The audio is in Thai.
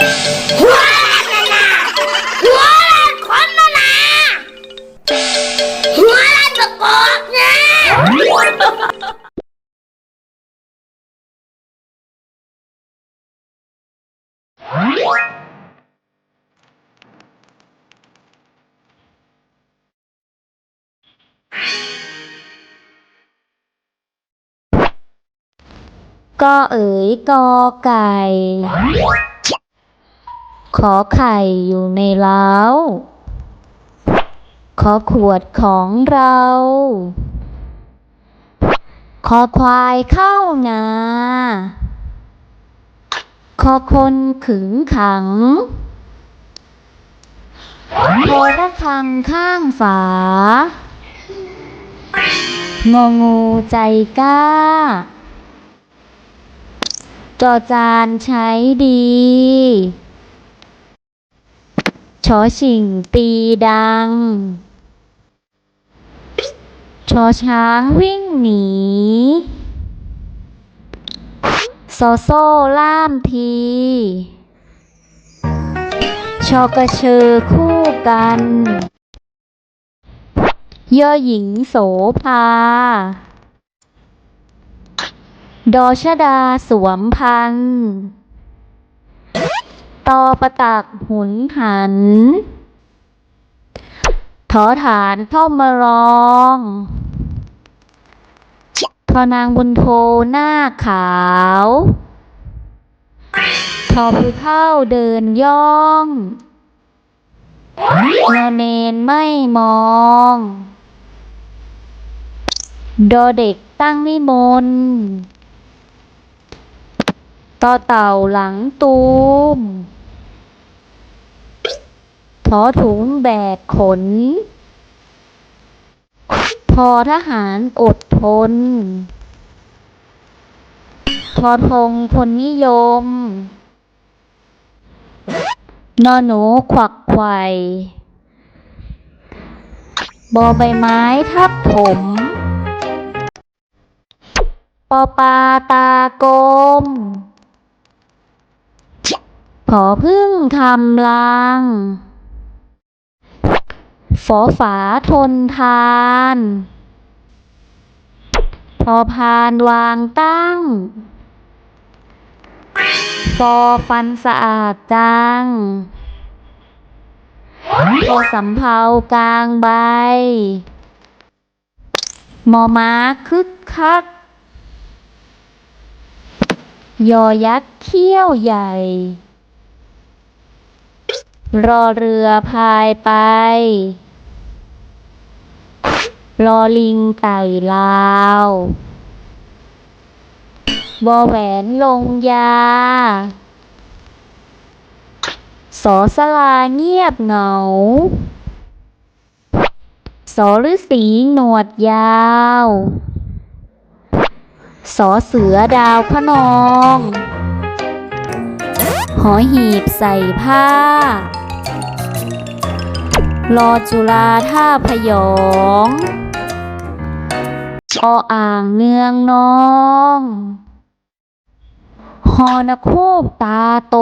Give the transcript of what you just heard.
กอกเนี่ยก็เอ๋ยกอไก่ ขอไข่อยู่ในเล้า ขอขวดของเรา ขอควายเข้านา ขอคนขึงขังขอระฆังข้างฝางองูใจกล้า จอจานใช้ดี ชอชิงตีดัง ชอช้างวิ่งหนีโซโซ่ล่ามที ชอกระเชอคู่กัน ย่อหญิงโสภา ดอชดาสวมพันธ์ ตอประตักหุนหันทอฐานเข้ามารองทอนางบุญโทหน้าขาวทอผู้เท่าเดินย่องนอเนนไม่มอง ดอเด็กตั้งนิมนต์ ต่อเต่าหลังตูมทอถุงแบกขน พอทหารอดทน ทอทงคนนิยม นอหนูขวักไขว่บอใบไม้ทับถมปอปลาตากลม ผอพึ่งทำรัง ฝอฝาทนทานพอพานวางตั้งฟอฟันสะอาดจังพอสำเภากลางใบ มอม้าคึกคัก ยอยักษ์เขี้ยวใหญ่ รอเรือพายไป รอลิงไต่ลาววอแหวนลงยา สอสลาเงียบเหงา สอฤาษีหนวดยาว สอเสือดาวขนอง หอหีบใส่ผ้า รอจุฬาท่าพยองออ่างเนืองน้องฮอนคูกตาโต